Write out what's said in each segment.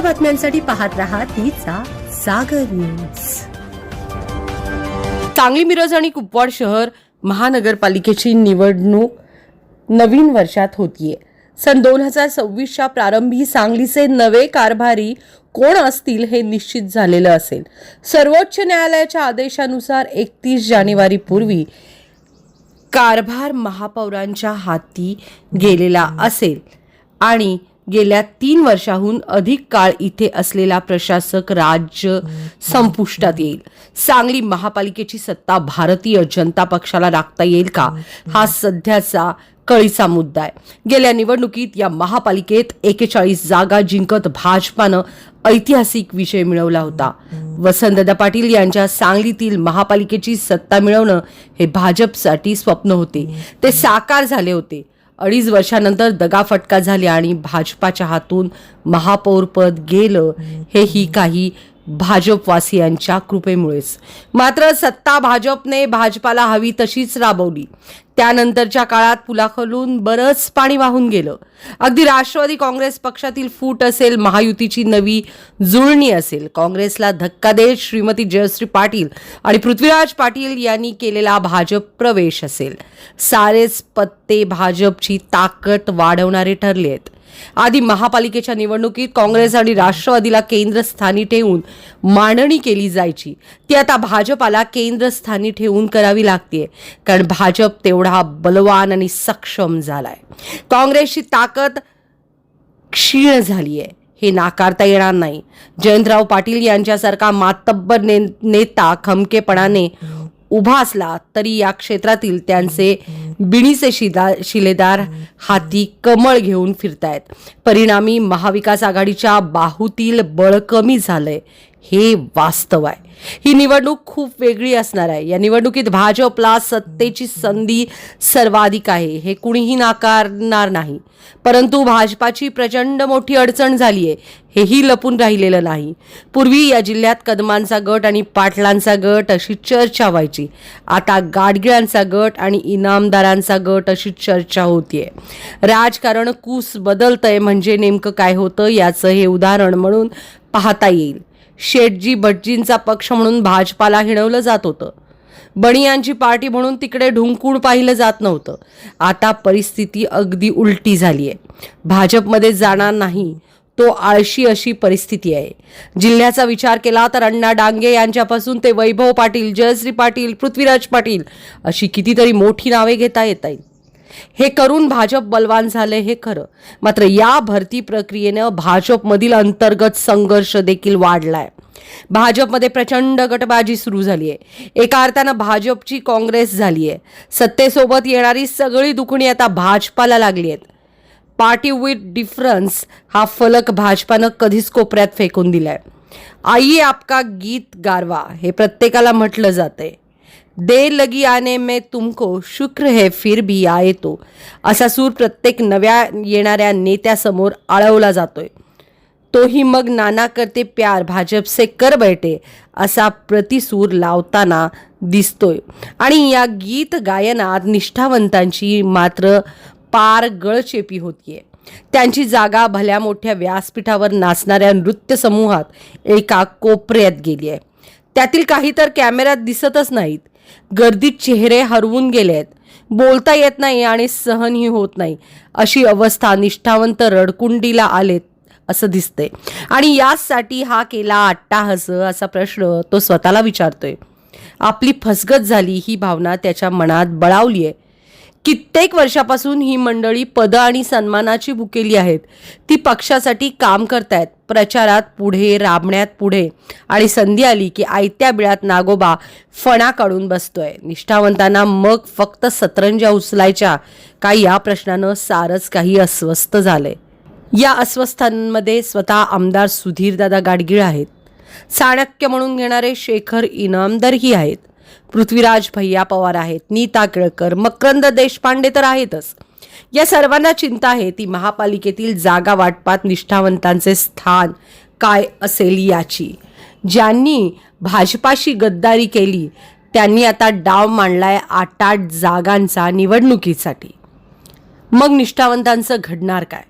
बातम्यांसाठी पाहत राहा तिचा सागर न्यूज. सांगली मिरज आणि कुपवाड शहर महानगरपालिकेची निवडणूक नवीन वर्षात होतीये. सन दोन हजार सव्वीसच्या प्रारंभी सांगलीचे नवे कारभारी कोण असतील हे निश्चित झालेलं असेल. सर्वोच्च न्यायालयाच्या आदेशानुसार एकतीस जानेवारी पूर्वी कारभार महापौरांच्या हाती गेलेला असेल. आणि गेल्या तीन वर्षाहून अधिक काळ इथे असलेला प्रशासक राज्य संपुष्टात येईल. सांगली महापालिकेची सत्ता भारतीय जनता पक्षाला राखता येईल का? हा सध्याचा कळीचा मुद्दा आहे. गेल्या निवडणुकीत या महापालिकेत एकेचाळीस जागा जिंकत भाजपानं ऐतिहासिक विजय मिळवला होता. वसंतदा पाटील यांच्या सांगलीतील महापालिकेची सत्ता मिळवणं हे भाजपसाठी स्वप्न होते. ते साकार झाले होते. अडीच वर्षानंतर दगाफटका झाली आणि भाजपाच्या हातून महापौरपद गेलं. हेही काही भाजपवासियांच्या कृपेमुळेच. मात्र सत्ता भाजपने भाजपाला हवी तशीच राबवली. त्यानंतरच्या काळात पुलाखालून बरंच पाणी वाहून गेलं. अगदी राष्ट्रवादी काँग्रेस पक्षातील फूट असेल महायुतीची नवी जुळणी असेल काँग्रेसला धक्का देत श्रीमती जयश्री पाटील आणि पृथ्वीराज पाटील यांनी केलेला भाजप प्रवेश असेल. सारेच पत्ते भाजपची ताकद वाढवणारे ठरले आहेत आधी महापालिकेच्या निवडणुकीत काँग्रेस आणि राष्ट्रवादीला केंद्रस्थानी ठेवून मांडणी केली जायची. ती आता भाजपाला केंद्रस्थानी ठेवून करावी लागते कारण भाजप तेवढा बलवान आणि सक्षम झालाय. काँग्रेसची ताकद क्षीण झाली आहे हे नाकारता येणार नाही. जयंतराव पाटील यांच्यासारखा मातब्बर ने नेता खमकेपणाने उभा असला तरी या क्षेत्रातील त्यांचे बिणीचे शिदा शिलेदार हाती कमळ घेऊन फिरतायत. परिणामी महाविकास आघाडीच्या बाहूतील बळ कमी झालंय. हे वास्तव आहे. ही निवडणूक खूप वेगळी असणार आहे. या निवडणुकीत भाजपला सत्तेची संधी सर्वाधिक आहे. हे कुणीही नाकारणार नाही. परंतु भाजपाची प्रचंड मोठी अडचण झाली आहे हेही लपून राहिलेलं नाही. पूर्वी या जिल्ह्यात कदमांचा गट आणि पाटलांचा गट अशी चर्चा व्हायची. आता गाडगिळांचा गट आणि इनामदारांचा गट अशी चर्चा होतीये. राजकारण कूस बदलतंय म्हणजे नेमकं काय होतं याचं हे उदाहरण म्हणून पाहता येईल. शेटजी भटजींचा पक्ष म्हणून भाजपाला हिणवलं जात होतं. बणियांची पार्टी म्हणून तिकडे ढुंकूण पाहिलं जात नव्हतं. आता परिस्थिती अगदी उलटी झाली आहे भाजपमध्ये जाणार नाही. तो आळशी अशी परिस्थिती आहे. जिल्ह्याचा विचार केला तर अण्णा डांगे यांच्यापासून ते वैभव पाटील जयश्री पाटील पृथ्वीराज पाटील अशी कितीतरी मोठी नावे घेता येत आहेत. हे करून भाजप बलवान झाले हे खरं. मात्र या भरती प्रक्रियेनं भाजपमधील अंतर्गत संघर्ष देखील वाढलाय. भाजपमध्ये प्रचंड गटबाजी सुरू झाली आहे एका अर्थानं भाजपची काँग्रेस झाली आहे सत्तेसोबत येणारी सगळी दुखणी आता भाजपाला लागली आहेत पार्टी विथ डिफरन्स हा फलक भाजपानं कधीच कोपऱ्यात फेकून दिलाय. आई आपका गीत गारवा हे प्रत्येकाला म्हटलं जातंय. दे लगी आने में तुमको शुक्र है फिर भी आए येतो असा सूर प्रत्येक नव्या येणाऱ्या नेत्यासमोर आळवला जातोय. तोही मग नाना करते प्यार भाजपचे कर बैठे असा प्रतिसूर लावताना दिसतोय. आणि या गीत गायनात निष्ठावंतांची मात्र पार गळचेपी होतीये. त्यांची जागा भल्या मोठ्या व्यासपीठावर नाचणाऱ्या नृत्य समूहात एका कोपऱ्यात गेली आहे त्यातील काही तर कॅमेऱ्यात दिसतच नाहीत. गर्दीत चेहरे हरवून गेले आहेत बोलता येत नाही आणि सहनही होत नाही. अशी अवस्था निष्ठावंत रडकुंडीला आलेत असं दिसतंय. आणि याचसाठी हा केला अट्टाहस असा प्रश्न तो स्वतःला विचारतोय. आपली फसगत झाली ही भावना त्याच्या मनात बळावली आहे कित्येक वर्षापासून ही मंडळी पद आणि सन्मानाची भुकेली आहेत. ती पक्षासाठी काम करतायत. प्रचारात पुढे राबण्यात पुढे. आणि संधी आली की आयत्या बिळात नागोबा फणा काढून बसतोय. निष्ठावंतांना मग फक्त सतरंजा उचलायच्या. का या प्रश्नानं सारच काही अस्वस्थ झालंय. या अस्वस्थांमध्ये स्वतः आमदार सुधीरदादा गाडगीळ आहेत. चाणक्य म्हणून घेणारे शेखर इनामदारही आहेत. पृथ्वीराज भैया पवार आहेत नीता केळकर मकरंद देशपांडे तर आहेतच. या सर्वांना चिंता आहे ती महापालिकेतील जागा वाटपात निष्ठावंतांचे स्थान काय असेल याची. ज्यांनी भाजपाशी गद्दारी केली त्यांनी आता डाव मांडलाय आठ आठ जागांचा निवडणुकीसाठी. मग निष्ठावंतांचं घडणार काय?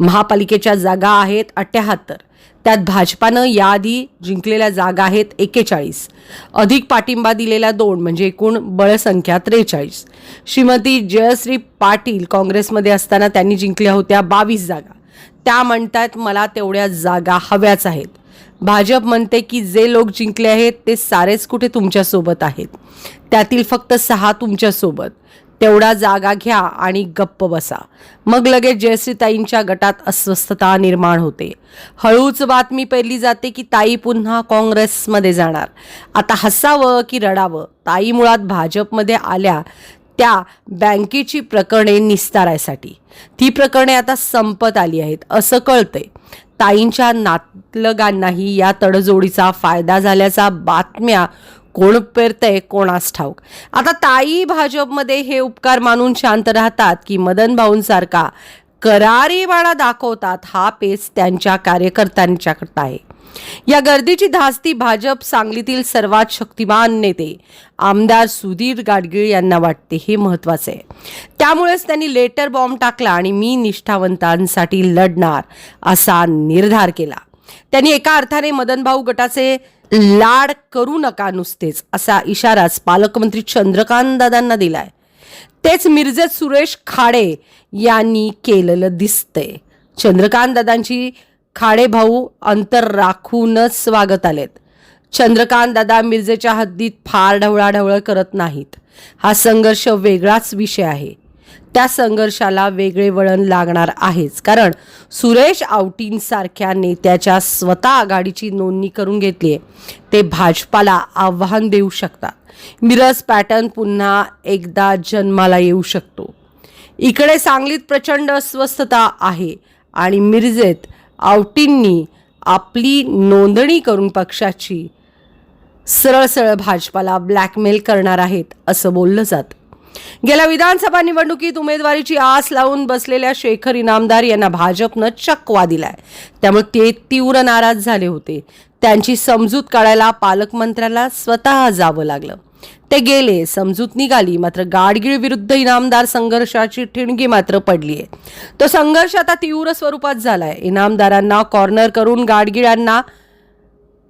महापालिकेच्या जागा आहेत अठ्याहत्तर. त्यात भाजपानं याआधी जिंकलेल्या जागा आहेत एक्केचाळीस अधिक पाठिंबा दिलेल्या दोन म्हणजे एकूण बळसंख्या त्रेचाळीस. श्रीमती जयश्री पाटील काँग्रेसमध्ये असताना त्यांनी जिंकल्या होत्या बावीस जागा. त्या म्हणतात मला तेवढ्या जागा हव्याच आहेत. भाजप म्हणते की जे लोक जिंकले आहेत ते सारेच कुठे तुमच्यासोबत आहेत. त्यातील फक्त सहा तुमच्यासोबत. तेवढा जागा घ्या आणि गप्प बसा. मग लगेच जयश्रीताईंच्या गटात अस्वस्थता निर्माण होते. हळूच बातमी पेरली जाते की ताई पुन्हा काँग्रेसमध्ये जाणार. आता हसावं की रडावं? ताई मुळात भाजपमध्ये आल्या त्या बँकेची प्रकरणे निस्तारायसाठी. ती प्रकरणे आता संपत आली आहेत असं कळतंय. ताईंच्या नातलगांनाही या तडजोडीचा फायदा झाल्याचा बातम्या कोण पेरतंय कोणास ठाऊक. आता ताई भाजपमध्ये हे उपकार मानून शांत राहतात की मदन भाऊंसारखा करारी दाखवतात हा पेच त्यांच्या कार्यकर्त्यांच्याकडता आहे. या गर्दीची धास्ती भाजप सांगलीतील सर्वात शक्तिमान नेते आमदार सुधीर गाडगीळ यांना वाटते हे महत्त्वाचे आहे. त्यामुळेच त्यांनी लेटर बॉम्ब टाकला आणि मी निष्ठावंतांसाठी लढणार असा निर्धार केला. त्यांनी एका अर्थाने मदनभाऊ गटाचे लाड करू नका नुसतेच असा इशाराच पालकमंत्री चंद्रकांत दादांना दिलाय. तेच मिर्जेत सुरेश खाडे यांनी केलेलं दिसतंय. चंद्रकांत दादांची खाडे भाऊ अंतर राखूनच स्वागत आलेत. चंद्रकांत दादा मिर्जेच्या हद्दीत फार ढवळाढवळ करत नाहीत. हा संघर्ष वेगळाच विषय आहे. त्या संघर्षाला वेगळे वळण लागणार आहेच. कारण सुरेश आवटींसारख्या नेत्याच्या स्वतः आघाडीची नोंदणी करून घेतली आहे. ते भाजपाला आव्हान देऊ शकतात. मिरज पॅटर्न पुन्हा एकदा जन्माला येऊ शकतो. इकडे सांगलीत प्रचंड अस्वस्थता आहे आणि मिरजेत आवटींनी आपली नोंदणी करून पक्षाची सरळ सरळ भाजपाला ब्लॅकमेल करणार आहेत असं बोललं जातं. गेल्या विधानसभा निवडणुकीत उमेदवारीची आस लावून बसलेल्या शेखर इनामदार यांना भाजपनं चकवा दिलाय. त्यामुळे ते तीव्र नाराज झाले होते. त्यांची समजूत काढायला पालकमंत्र्याला स्वतः जावं लागलं. ते गेले समजूत निघाली मात्र गाडगीळ विरुद्ध इनामदार संघर्षाची ठिणगी मात्र पडली आहे तो संघर्ष आता तीव्र स्वरूपात झालाय. इनामदारांना कॉर्नर करून गाडगिळांना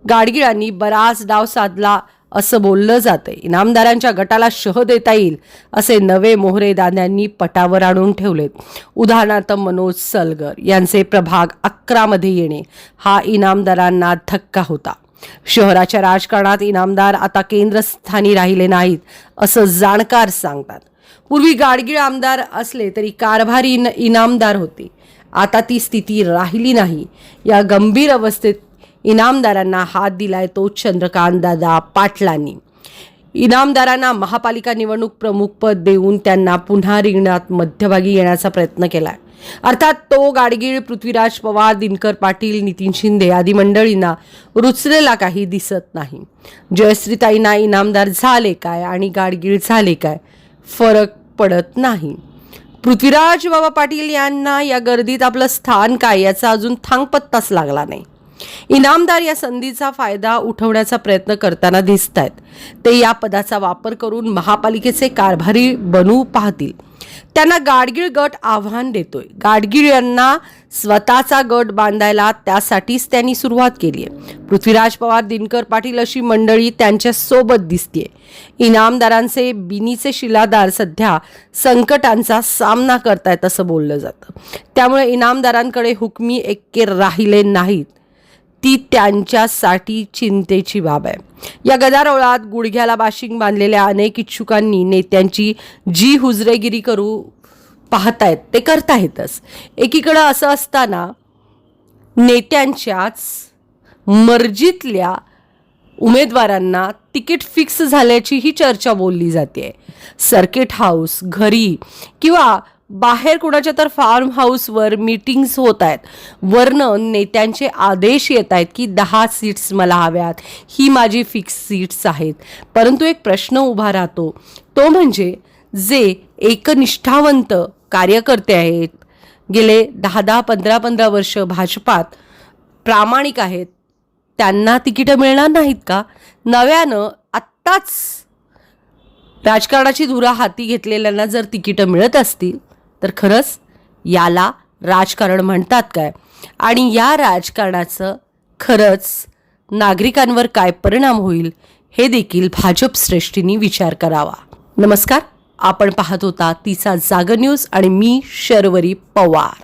गाडगिळांनी बराच डाव साधला असं बोललं जातंय. इनामदारांच्या गटाला शह देता येईल असे नवे मोहरे दाद्यांनी पटावर आणून ठेवलेत. उदाहरणार्थ मनोज सलगर यांचे प्रभाग अकरामध्ये येणे हा इनामदारांना धक्का होता. शहराच्या राजकारणात इनामदार आता केंद्रस्थानी राहिले नाहीत असं जाणकार सांगतात. पूर्वी गाडगीळ आमदार असले तरी कारभारी इनामदार होते. आता ती स्थिती राहिली नाही. या गंभीर अवस्थेत इनामदारांना हात दिलाय तो चंद्रकांत दादा पाटलांनी. इनामदारांना महापालिका निवडणूक प्रमुख पद देऊन त्यांना पुन्हा रिंगणात मध्यभागी येण्याचा प्रयत्न केलाय. अर्थात तो गाडगीळ पृथ्वीराज पवार दिनकर पाटील नितीन शिंदे आदी मंडळींना रुचलेला काही दिसत नाही. जयश्रीताईंना इनामदार झाले काय आणि गाडगीळ झाले काय फरक पडत नाही. पृथ्वीराज बाबा पाटील यांना या गर्दीत आपलं स्थान काय याचा अजून थांगपत्ताच लागला नाही. इनामदार या संधीचा फायदा उठवण्याचा प्रयत्न करताना दिसत आहेत ते या पदाचा वापर करून महापालिकेचे कारभारी बनू पाहतील. त्यांना गाडगीळ गट आव्हान देतोय. गाडगीळ यांना स्वतःचा गट बांधायला त्यासाठीच त्यांनी सुरुवात केली आहे. पृथ्वीराज पवार दिनकर पाटील अशी मंडळी त्यांच्यासोबत दिसतीये. इनामदारांचे बिनीचे शिलादार सध्या संकटांचा सामना करतायत असं बोललं जातं. त्यामुळे इनामदारांकडे हुकमी एक्के राहिले नाहीत. ती त्यांच्यासाठी चिंतेची बाब आहे. या गदारोळात गुडघ्याला बाशिंग बांधलेल्या अनेक इच्छुकांनी नेत्यांची जी हुजरेगिरी करू पाहतायत ते करतायतच. एकीकडं असं असताना नेत्यांच्याच मर्जीतल्या उमेदवारांना तिकीट फिक्स झाल्याची ही चर्चा बोलली जाते सर्किट हाऊस घरी किंवा बाहेर कुणाच्या तर फार्म हाऊसवर मीटिंग्स होत आहेत. वरनं नेत्यांचे आदेश येत आहेत की दहा सीट्स मला हव्यात. ही माझी फिक्स सीट्स आहेत. परंतु एक प्रश्न उभा राहतो. तो म्हणजे जे एकनिष्ठावंत कार्यकर्ते आहेत. गेले दहा दहा पंधरा पंधरा वर्ष भाजपात प्रामाणिक आहेत. त्यांना तिकीटं मिळणार नाहीत का? नव्यानं आत्ताच राजकारणाची धुरा हाती घेतलेल्यांना जर तिकीटं मिळत असतील तर खरंच याला राजकारण म्हणतात काय? आणि या राजकारणाचं खरंच नागरिकांवर काय परिणाम होईल हे देखील भाजप श्रेष्ठींनी विचार करावा. नमस्कार आपण पाहत होता तिचा जागर न्यूज आणि मी शर्वरी पवार.